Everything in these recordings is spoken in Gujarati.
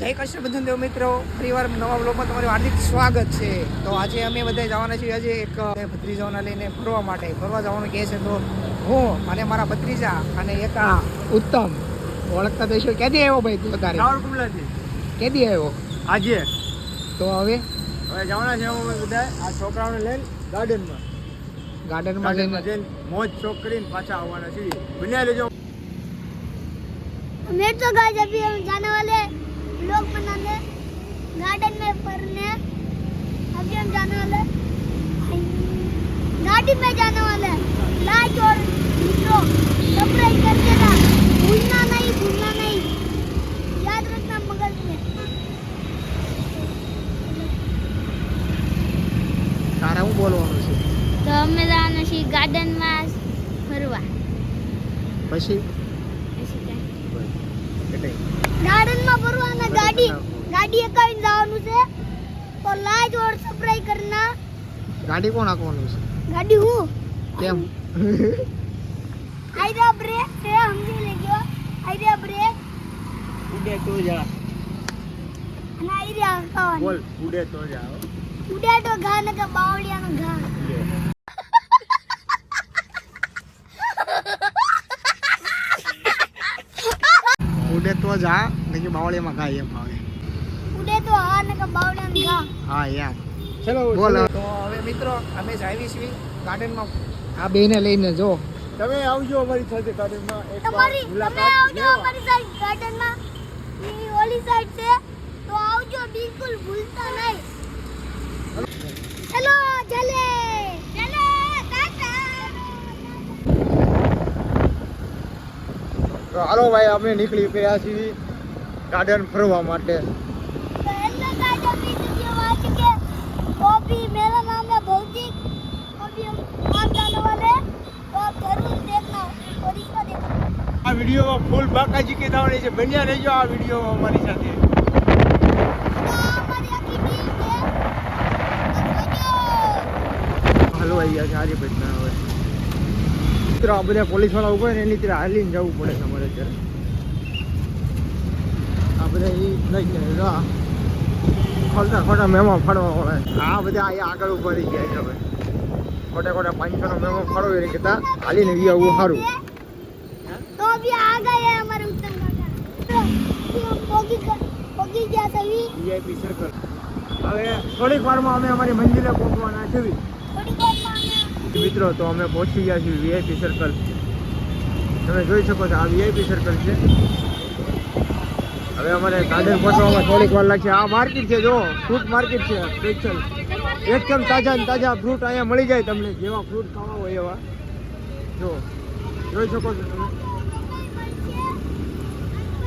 જય કૃષ્ણ બંધન દેવ મિત્રો. પરિવાર નવા બ્લોગમાં તમારું હાર્દિક સ્વાગત છે. તો આજે અમે બધા જવાના છીએ આજે એક ભત્રીજાઓના લઈને ફરવા માટે. ફરવા જવાનું કહે છે તો હું અને મારા ભત્રીજા અને એક આ ઉત્તમ ઓળખતા દેશો ક્યાંથી આવ્યો ભાઈ તું તારે ક્યાંથી આવ્યો? આજે. તો હવે? હવે જવાના છે અમે બધા આ છોકરાઓને લઈને ગાર્ડનમાં. ગાર્ડનમાં જઈને. મોજ શોખ કરીને પાછા આવવાના છીએ. બન્યા લેજો મેં તો ગાય જબી જાના વાલે वाले लोग बनाने गार्डन में पढ़ने अभी हम जाने वाले गाड़ी में जाने वाले लाइट और मित्रों सब्सक्राइब कर देना भूलना नहीं भूलना नहीं याद रखना मगज में તારે હું બોલવાનું છે તો અમે જવાનું છીએ ગાર્ડનમાં ફરવા પછી ગાર્ડનમાં ફરવા અને ગાડી. ગાડી એકાઈને જવાનું છે. તો લાજ ઓર સપ્રાઈ કરના ગાડી કોણ આકવાનું છે? ગાડી હું? કેમ? આઈરા બ્રે. તે સમજી આઈ રહ્યા બ્રે. ઉડે તો જા. અને રહ્યા આકવાનું બોલ ઉડે તો જાઓ ઉડે તો ઘા ને કે બાવળિયાનો ઘા. ઉડે. તો જા ને કે બાવળીમાં ગાય એમ આવે ઉડે તો હા ને કે બાવળિયાનો ઘા હા યાર. ચલો બોલ. તો હવે મિત્રો અમે જાવી છીએ ગાર્ડનમાં. આ બેને લઈને જો. તમે આવજો અમારી સાથે ગાર્ડનમાં. એક વાર તમે મુલાકાત આવજો લેવા. અમારી સાઈડ ગાર્ડનમાં. ની ઓલી સાઈડ છે. તો આવજો બિલકુલ ભૂલતા નહીં. હેલો. ચલે ચલે ટાટા તો હાલો ભાઈ અમે નીકળી ગયા છીએ ગાર્ડન ફરવા માટે. આ વીડિયો ફૂલ બાકાજી કીધાવણી છે બન્યા રહેજો આ વીડિયો અમારી સાથે. હાલો આવી ગયા છે. ભાઈ ના આવે. મિત્રો આ બધા પોલીસવાળા ઊભા ને એની ત્યાં હાલીને જવું પડે તમારે આવે છે. આ બધા એ લઈ ગયા ખોટા ખોટા મેમો ફાડવા વાળા આ બધા એ આગળ ઊભા ગયા છે ભાઈ ખોટા ખોટા પાંચસો મેમો ફાડવા રહી ગયા હાલીને વી આવું સારું તો સર્કલ હવે થોડીક વારમાં અમે અમારી મંજિલે પહોંચવાના છીએ. મિત્રો તો અમે પહોંચી ગયા છીએ વીઆઈપી સર્કલ તમે જોઈ શકો છો, આ વીઆઈપી સર્કલ છે. હવે અમારે ગાર્ડન પહોંચવામાં થોડીક વાર લાગશે. આ માર્કેટ છે, જો ફ્રૂટ માર્કેટ છે સ્પેશિયલ એકદમ તાજા ને તાજા ફ્રૂટ અહીંયા મળી જાય તમને, જેવા ફ્રૂટ ખાવા હોય એવા. જો, જોઈ શકો છો તમે.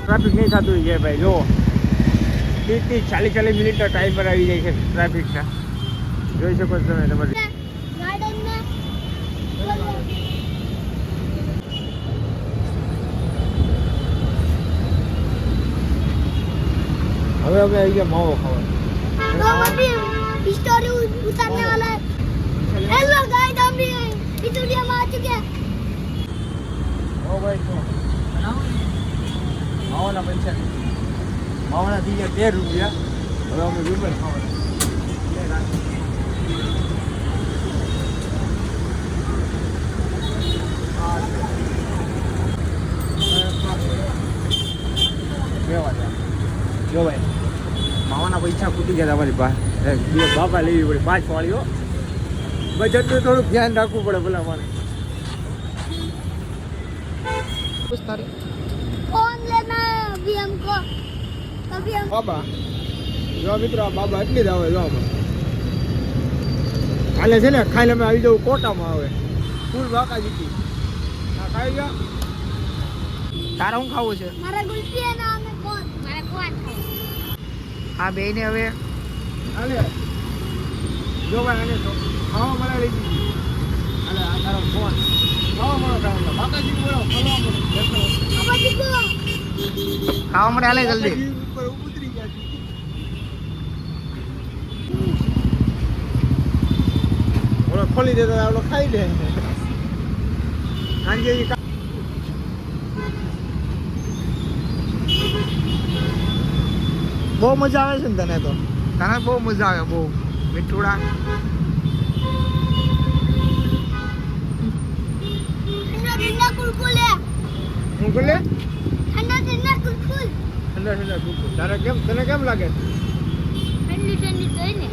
ટ્રાફિક નહીં થતું છે ભાઈ, જો. ત્રીસ ત્રીસ ચાલીસ ચાલીસ મિનિટનો ટાઈમ પર આવી જાય છે ટ્રાફિકના જોઈ શકો છો તમે તમારે. હવે અમે આવી ગયા માવો ખાવા तो हम अभी स्टोरी उतारने वाला है हेलो गाइस हम भी स्टूडियो में आ चुके हैं ઓ ભાઈ તો માવાના પૈસા માવાના થઈ ગયા તેર રૂપિયા હવે અમે રૂપિયા ખાવાના કેવા છે? જો ભાઈ તૂટી ગયા તમારી પાસે બાપા લેવી પડે પાંચ વાળીઓ બજેટનું થોડુંક ધ્યાન રાખવું પડે ભલા મારે જો મિત્રો બાબા એટલી જ જો કાલે છે ને ખાલી અમે આવી જવું કોટામાં આવે. ફૂલ વાકા જીતી ખાઈ ગયા? તારા હું ખાવું છે? આ બેને હવે જો ભાઈ ખાવા મળે લઈ દીધી આ તારો ફોન. ખાવા મળો બાકાજી બોલો ખાવા મળો. ખાવા મળે હાલે જલ્દી. ઉપર ઉતરી ગયા છે. ખોલી દેતા ખાઈ લે. સાંજે બહુ મજા આવે છે ને તને તો? તને બહુ મજા આવે બહુ. મીઠુડા. ઠંડા ઠંડા હું બોલે ઠંડા કુલકુલ. ઠંડા ઠંડા તારે કેમ તને કેમ લાગે? ઠંડી ઠંડી ને.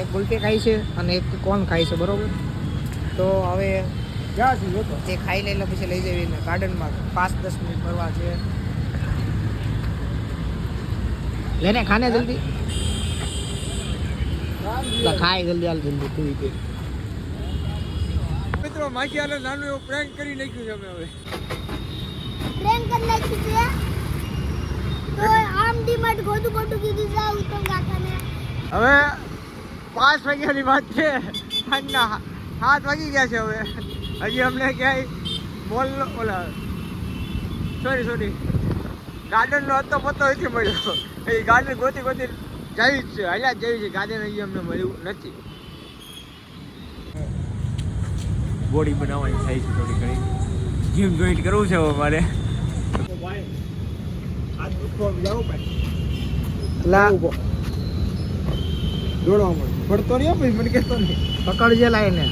એક ખાઈ છે અને એક કોન ખાય છે બરોબર? તો હવે ક્યાં છું એ તે ખાઈ લે પછી લઈ જવી ને ગાર્ડનમાં પાંચ દસ મિનિટ ફરવા છે. લેને ખાને જલ્દી. ખાય જલ્દી હાલ જલ્દી તું કે. મિત્રો માખી હાલે નાનું એવું પ્રેન્ક કરી નાખ્યું છે અમે હવે. પ્રેમ કરી નાખ્યું છે? તો આમ ડીમાર્ટ ગોતું ગોતું કીધું છે ઉત્તમ કાકાને. હવે પાંચ વાગ્યાની વાત છે. સાંજના સાત વાગી ગયા છે હવે. હજી અમને ક્યાંય મોલ ઓલા સોરી સોરી ગાર્ડનનો હતો પતો નથી મળ્યો. એ ગાર્ડન ગોતી ગોતી જઈ જ છે. હાલ્યા જઈ છે. ગાર્ડન હજી અમને મળ્યું નથી. બોડી બનાવવાની થાય છે થોડી ઘણી. જીમ જોઈન્ટ કરવું છે હવે મારે. પડતો રહ્યો પછી મને કહેતો નહીં. પકડજે લાઈને.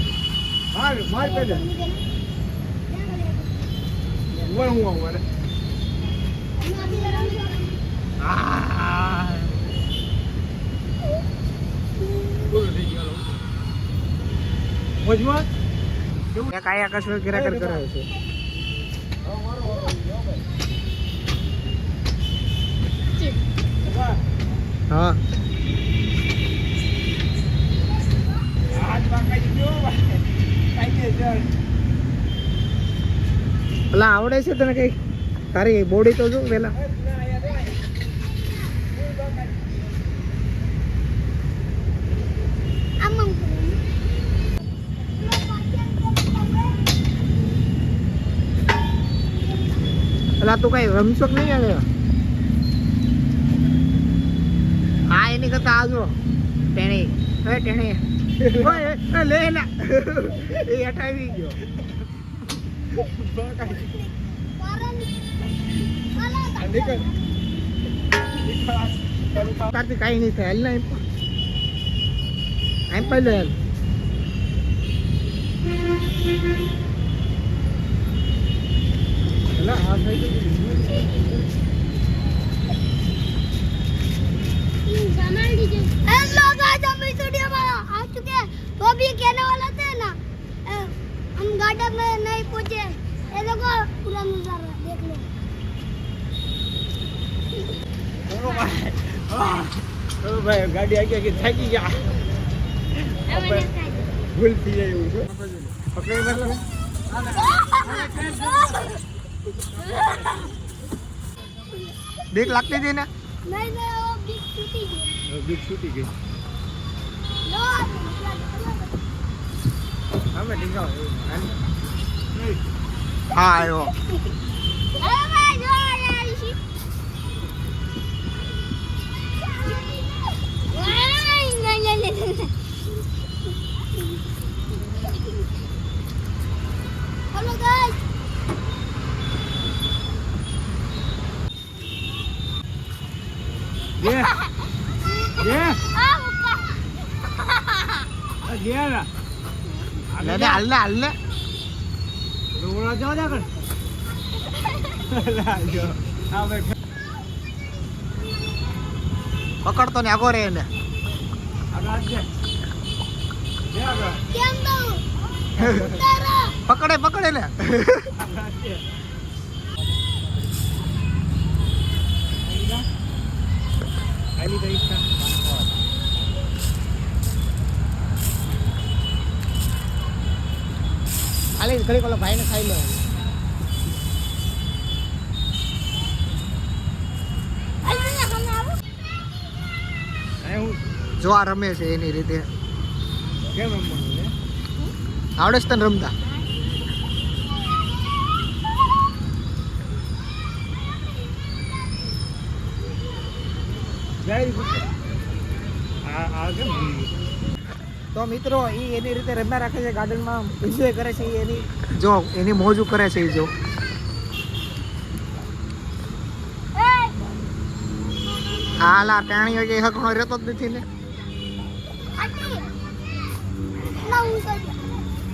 માર માર પેલા. હું હું મારે. આયા કશું કિરાકર કરાવે છે હા પેલા આવડે છે તને કઈ તારી બોડી તો જો પેલા આમ આમ પેલા તો કઈ રમશો કે નહીં આવે હા, એની કરતા આજો ટેણી. એ, ટેણી. લે ના ગયો. તારથી કાંઈ થાય. હાલ ને એમ हेलो गाइस हम इस वीडियो में आ चुके हैं तो अभी कहने वाला थे ना अ, हम गार्डन में नहीं पहुंचे ये देखो पूरा नजारा देख लो ભાઈ ગાડી આગળ કે થાકી ગયા ભૂલ થઈ જાય એવું છે પકડી નાખો ને. બીક લાગતી હતી ને બીક છૂટી ગઈ હવે ડીંગા હા આવ્યો Yeah. ઘેર ઘેર ઘેર હાલ હાલ હાલ ડોળા જાઓ આગળ પકડતો ને આગો રે એને. પકડે પકડે ને આગળ હાથ દે. આલી તો ઈચ્છા. ખાલી ઘડી કોલો ભાઈને ખાઈ લો જો આ રમે છે એની રીતે કેમ રમવાનું આવડે છે તને રમતા જાય છે. આ કેમ તો મિત્રો એ એની રીતે રમ્યા રાખે છે ગાર્ડનમાં એન્જોય કરે છે એની, જો, એની મોજું કરે છે એ જો. આલા ટાણીઓ કે હકણો રહેતો જ નથી ને.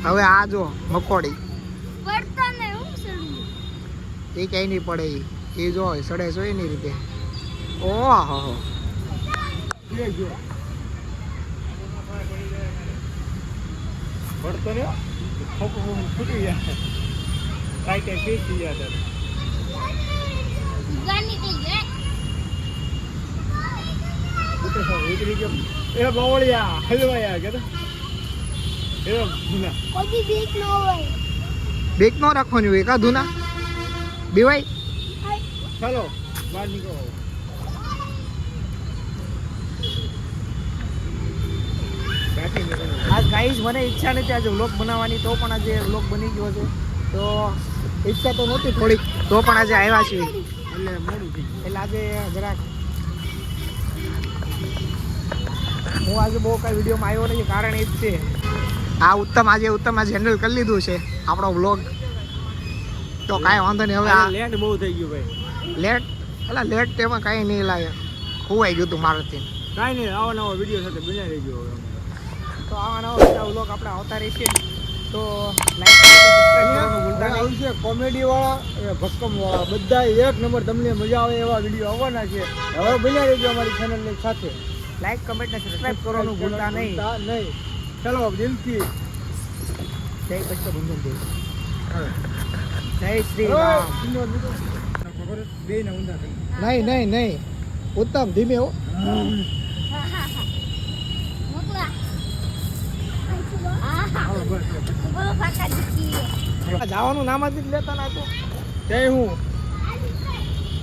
હવે આ જો, મકોડી. એ ક્યાંય નહીં પડે એ જો, સડે જોઈ એની રીતે. ઓહો. જો પડતો ને ખોખું ફૂટી ગયા. કાંઈ કાંઈ પીસ થઈ જાય ગાની ઉતરી ગયો. એ બવળિયા હલવાયા કે એ ભૂલા કોઈ બી બીક ન હોય. બેક નો રાખવાની હોય કા ધૂના? બીવાય? ચાલો બહાર નીકળો. બાકી કાંઈ જ મને ઈચ્છા નથી આજે વ્લોગ બનાવવાની તો પણ આજે વ્લોગ બની ગયો છે. તો ઈચ્છા તો નહોતી થોડીક. તો પણ આજે આવ્યા છીએ. એટલે મોડું થઈ એટલે આજે જરાક હું આજે બહુ કાંઈ વિડીયોમાં આવ્યો નથી કારણ એ જ છે. આ ઉત્તમ આજે ઉત્તમ આજે હેન્ડલ કરી લીધું છે આપણો વ્લોગ. તો કાંઈ વાંધો નહીં હવે આ લેટ બહુ થઈ ગયું ભાઈ. લેટ એટલે લેટ તેમાં કાંઈ નહીં લાગે. ખોવાઈ ગયું હતું મારાથી. કાંઈ નહીં આવો નવા વીડિયો સાથે બનાવી ગયો હવે. તો આવા નવા બધા વ્લોગ આપણે આવતા રહીએ તો લાઈક કોમેડી વાળા એ ભક્કમ વાળા. બધા એક નંબર તમને મજા આવે એવા વીડિયો આવવાના છે. હવે બન્યા રહેજો અમારી ચેનલની સાથે. લાઈક કમેન્ટ ને સબસ્ક્રાઇબ કરવાનું ભૂલતા નહીં. નહીં. ચલો દિલથી. જય કચ્છ બંધન દેવ. જય શ્રી રામ. બે ને ઊંધા નહીં નહીં નહીં. ઉત્તમ ધીમે હો. જવાનું નામ જ લેતા ના તું. હું?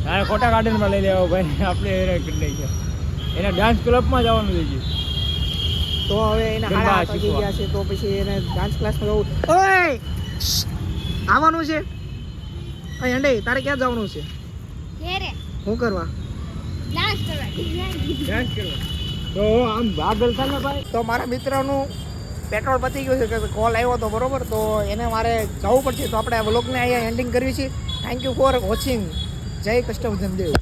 હા ખોટા ગાર્ડનમાં લઈ લેવા ભાઈ. આપણે એને કરી લઈ ગયા એને ડાન્સ ક્લબમાં જવાનું લઈ ગયું તો હવે એને હાડા હાથ ગયા છે તો પછી એને ડાન્સ ક્લાસમાં જવું. ઓય! આવવાનું છે. અહીં અંડે તારે ક્યાં જવાનું છે? ઘેરે. શું કરવા? ડાન્સ કરવા. ડાન્સ કરવા. તો આમ ભાગ થાય ને ભાઈ. તો મારા મિત્રનું પેટ્રોલ પતી ગયું છે કે કોલ આવ્યો હતો, બરોબર? તો એને મારે જવું પડશે. તો આપણે આ બ્લોગને અહીંયા એન્ડિંગ કરવી છે. થેન્ક યુ ફોર વોચિંગ જય કસ્ટમ દેવ.